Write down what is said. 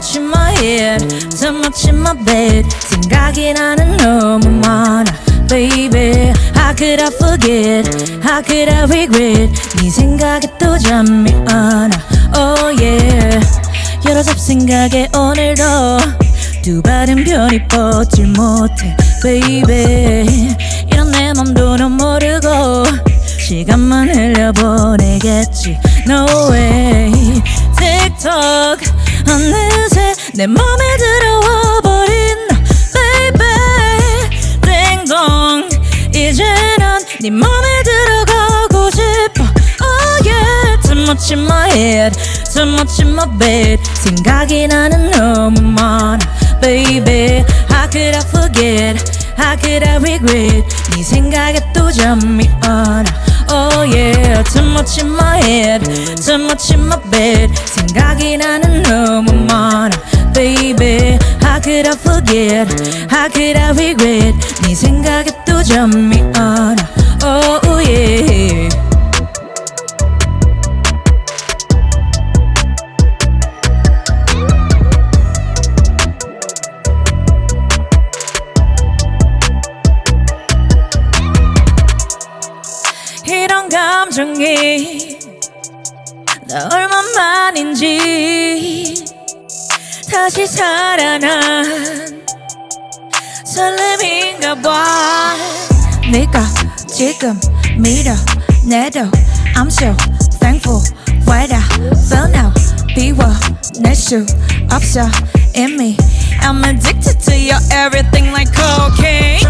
head Too much in my bed 생각이 나는 너무 많아 Baby How could I forget How could I regret 네 생각에 또 잠이 안 와 Oh yeah 여러 잡생각에 오늘도 두 발은 편히 뻗질 못해 Baby 이런 내 맘도 넌 모르고 시간만 흘려보내겠지 No way 어느새 내 맘에 들어와 버린 너 Baby 땡동 이제 난네 맘에 들어가고 싶어 Oh yeah Too much in my head Too much in my bed 생각이 나는 너무 많아 Baby How could I forget How could I regret 네 생각에 또 잠이 안와 Oh yeah Too much in my head Too much in my bed 생각이 나는 너무 많아 Baby How could I forget How could I regret 네 생각에 또 잠이 안와 Oh yeah 이런 감정이 나 얼마만인지 다시 살아난 설렘인가 봐. 네가 지금 밀어내도 I'm so thankful. What I feel now? 비워낼 수 없어. In me I'm addicted to your everything like cocaine.